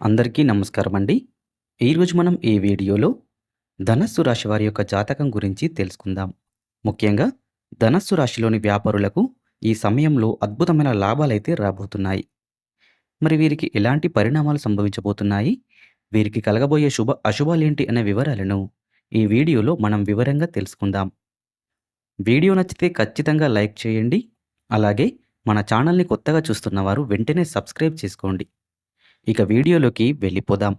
అందరికీ నమస్కారం అండి. ఈరోజు మనం ఈ వీడియోలో ధనస్సు రాశి వారి యొక్క జాతకం గురించి తెలుసుకుందాం. ముఖ్యంగా ధనస్సు రాశిలోని వ్యాపారులకు ఈ సమయంలో అద్భుతమైన లాభాలైతే రాబోతున్నాయి. మరి వీరికి ఎలాంటి పరిణామాలు సంభవించబోతున్నాయి? వీరికి కలగబోయే శుభ అశుభాలేంటి అనే వివరాలను ఈ వీడియోలో మనం వివరంగా తెలుసుకుందాం. వీడియో నచ్చితే ఖచ్చితంగా లైక్ చేయండి. అలాగే మన ఛానల్‌ని కొత్తగా చూస్తున్నవారు వెంటనే సబ్స్క్రైబ్ చేసుకోండి. ఇక వీడియోలోకి వెళ్ళిపోదాం.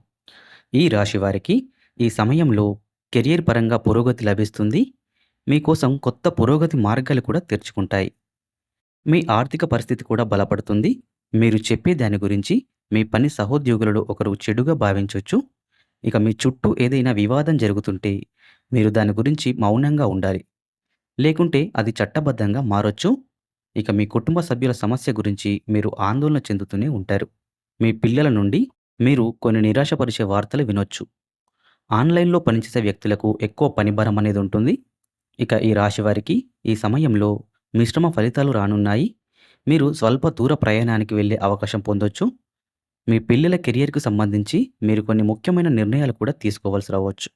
ఈ రాశి వారికి ఈ సమయంలో కెరియర్ పరంగా పురోగతి లభిస్తుంది. మీకోసం కొత్త పురోగతి మార్గాలు కూడా తెరుచుకుంటాయి. మీ ఆర్థిక పరిస్థితి కూడా బలపడుతుంది. మీరు చెప్పే దాని గురించి మీ పని సహోద్యోగులలో ఒకరు చెడుగా భావించవచ్చు ఇక మీ చుట్టూ ఏదైనా వివాదం జరుగుతుంటే మీరు దాని గురించి మౌనంగా ఉండాలి. లేకుంటే అది చట్టబద్ధంగా మారొచ్చు. ఇక మీ కుటుంబ సభ్యుల సమస్య గురించి మీరు ఆందోళన చెందుతూనే ఉంటారు. మీ పిల్లల నుండి మీరు కొన్ని నిరాశపరిచే వార్తలు వినొచ్చు. ఆన్‌లైన్‌లో పనిచేసే వ్యక్తులకు ఎక్కువ పనిభారం అనేది ఉంటుంది. ఇక ఈ రాశి వారికి ఈ సమయంలో మిశ్రమ ఫలితాలు రానున్నాయి. మీరు స్వల్ప దూర ప్రయాణానికి వెళ్ళే అవకాశం పొందొచ్చు. మీ పిల్లల కెరియర్కు సంబంధించి మీరు కొన్ని ముఖ్యమైన నిర్ణయాలు కూడా తీసుకోవాల్సి రావచ్చు.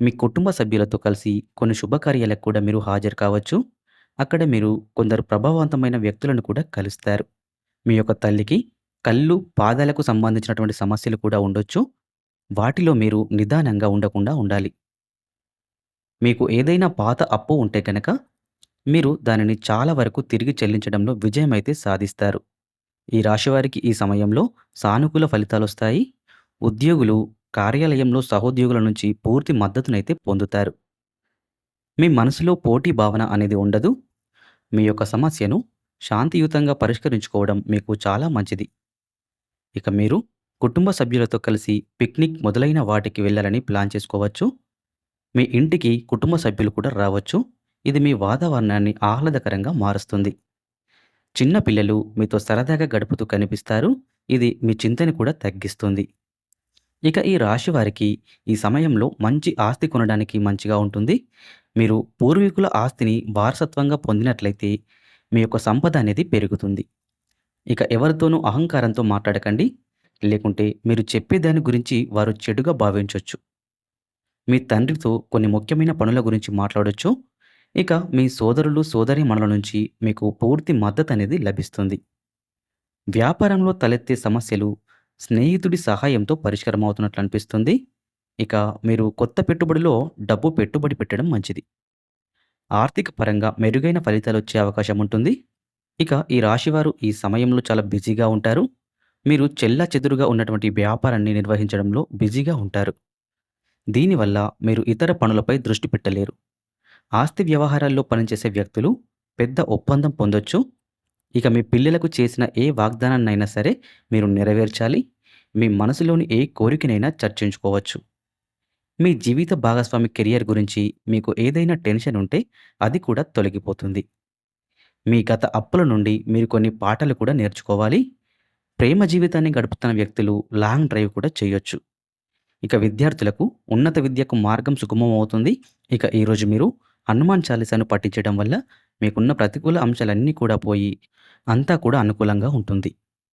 మీ కుటుంబ సభ్యులతో కలిసి కొన్ని శుభకార్యాలకు కూడా మీరు హాజరు కావచ్చు. అక్కడ మీరు కొందరు ప్రభావవంతమైన వ్యక్తులను కూడా కలుస్తారు. మీ యొక్క తల్లికి కళ్ళు, పాదాలకు సంబంధించినటువంటి సమస్యలు కూడా ఉండొచ్చు. వాటిలో మీరు నిదానంగా ఉండకుండా ఉండాలి. మీకు ఏదైనా పాత అప్పు ఉంటే కనుక మీరు దానిని చాలా వరకు తిరిగి చెల్లించడంలో విజయమైతే సాధిస్తారు. ఈ రాశివారికి ఈ సమయంలో సానుకూల ఫలితాలు వస్తాయి ఉద్యోగులు కార్యాలయంలో సహోద్యోగుల నుంచి పూర్తి మద్దతునైతే పొందుతారు. మీ మనసులో పోటీ భావన అనేది ఉండదు. మీ యొక్క సమస్యను శాంతియుతంగా పరిష్కరించుకోవడం మీకు చాలా మంచిది. ఇక మీరు కుటుంబ సభ్యులతో కలిసి పిక్నిక్ మొదలైన వాటికి వెళ్ళాలని ప్లాన్ చేసుకోవచ్చు. మీ ఇంటికి కుటుంబ సభ్యులు కూడా రావచ్చు. ఇది మీ వాతావరణాన్ని ఆహ్లాదకరంగా మారుస్తుంది. చిన్న పిల్లలు మీతో సరదాగా గడుపుతూ కనిపిస్తారు. ఇది మీ చింతని కూడా తగ్గిస్తుంది. ఇక ఈ రాశి వారికి ఈ సమయంలో మంచి ఆస్తి కొనడానికి మంచిగా ఉంటుంది. మీరు పూర్వీకుల ఆస్తిని వారసత్వంగా పొందినట్లయితే మీ యొక్క సంపద అనేది పెరుగుతుంది. ఇక ఎవరితోనూ అహంకారంతో మాట్లాడకండి. లేకుంటే మీరు చెప్పే దాని గురించి వారు చెడుగా భావించవచ్చు మీ తండ్రితో కొన్ని ముఖ్యమైన పనుల గురించి మాట్లాడొచ్చు. ఇక మీ సోదరులు, సోదరీమణుల నుంచి మీకు పూర్తి మద్దతు అనేది లభిస్తుంది. వ్యాపారంలో తలెత్తే సమస్యలు స్నేహితుడి సహాయంతో పరిష్కారం అవుతున్నట్లు అనిపిస్తుంది. ఇక మీరు కొత్త పెట్టుబడిలో డబ్బు పెట్టుబడి పెట్టడం మంచిది. ఆర్థిక పరంగా మెరుగైన ఫలితాలొచ్చే అవకాశం ఉంటుంది. ఇక ఈ రాశివారు ఈ సమయంలో చాలా బిజీగా ఉంటారు. మీరు చెల్లాచెదురుగా ఉన్నటువంటి వ్యాపారాన్ని నిర్వహించడంలో బిజీగా ఉంటారు. దీనివల్ల మీరు ఇతర పనులపై దృష్టి పెట్టలేరు. ఆస్తి వ్యవహారాల్లో పనిచేసే వ్యక్తులు పెద్ద ఒప్పందం పొందొచ్చు. ఇక మీ పిల్లలకు చేసిన ఏ వాగ్దానాన్నైనా సరే మీరు నెరవేర్చాలి. మీ మనసులోని ఏ కోరికనైనా చర్చించుకోవచ్చు. మీ జీవిత భాగస్వామి కెరియర్ గురించి మీకు ఏదైనా టెన్షన్ ఉంటే అది కూడా తొలగిపోతుంది. మీ గత అప్పుల నుండి మీరు కొన్ని పాటలు కూడా నేర్చుకోవాలి. ప్రేమ జీవితాన్ని గడుపుతున్న వ్యక్తులు లాంగ్ డ్రైవ్ కూడా చేయొచ్చు. ఇక విద్యార్థులకు ఉన్నత విద్యకు మార్గం సుగమం అవుతుంది. ఇక ఈరోజు మీరు హనుమాన్ చాలీసాను పఠించడం వల్ల మీకున్న ప్రతికూల అంశాలన్నీ కూడా పోయి అంతా కూడా అనుకూలంగా ఉంటుంది.